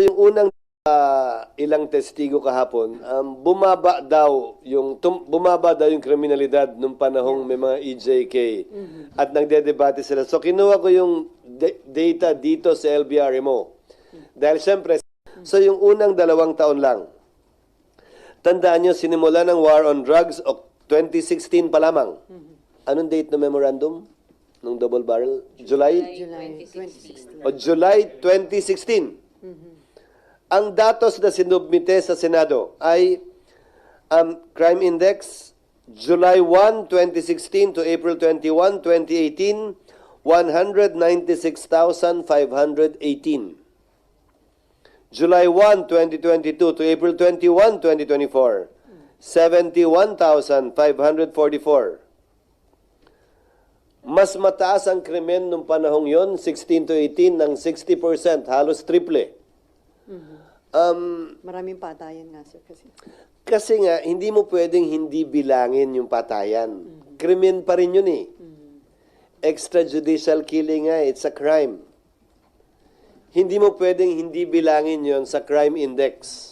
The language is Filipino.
Yung unang ah, ilang testigo kahapon, um, bumaba daw yung tum- bumaba daw yung kriminalidad nung panahong may mga EJK at nagdedebate sila. So kinuha ko yung de- data dito sa LBRMO. Dahil siyempre, so yung unang dalawang taon lang, tandaan nyo, sinimula ng war on drugs o 2016 pa lamang. Anong date ng memorandum? Nung double barrel? July? July 2016. o July 2016. Ang datos na sinubmite sa Senado ay um, Crime Index, July 1, 2016 to April 21, 2018, 196,518. July 1, 2022 to April 21, 2024, 71,544. Mas mataas ang krimen nung panahong yon, 16 to 18 ng 60%, halos triple. Um, Maraming patayan nga, sir, kasi. kasi nga, hindi mo pwedeng hindi bilangin yung patayan. Krimen pa rin yun eh. Extrajudicial killing nga, it's a crime. Hindi mo pwedeng hindi bilangin yon sa crime index.